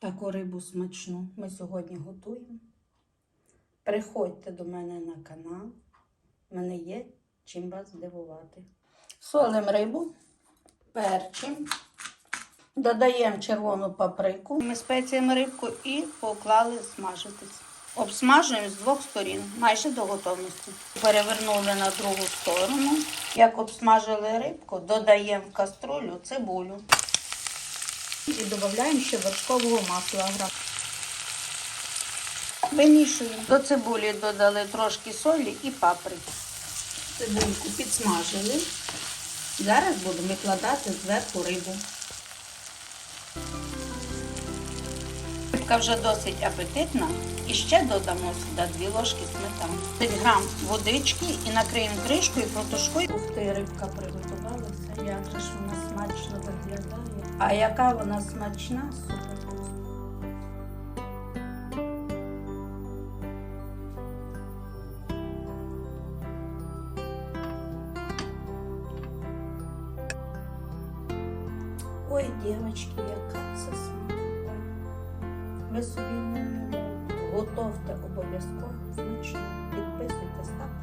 Таку рибу смачну ми сьогодні готуємо. Приходьте до мене на канал. У мене є чим вас здивувати. Солимо рибу, перчимо, додаємо червону паприку. Ми спеціями рибку і поклали смажитись. Обсмажуємо з двох сторін, майже до готовності. Перевернули на другу сторону. Як обсмажили рибку, додаємо в каструлю цибулю. І додаємо ще вершкового масла. Вимішуємо. До цибулі додали трошки солі і паприки. Цибульку підсмажили. Зараз будемо викладати зверху рибу. Рибка вже досить апетитна. І ще додамо сюди 2 ложки сметани. 10 грам водички і накриємо кришкою протушкою. Ух ти, рибка приготувалася. Вона смачно виглядає. А яка вона смачна, супер. Ой, дівчатки, яка це смакота. Ви собі не. Готовте обов'язково смачно. Підписуйте, ставте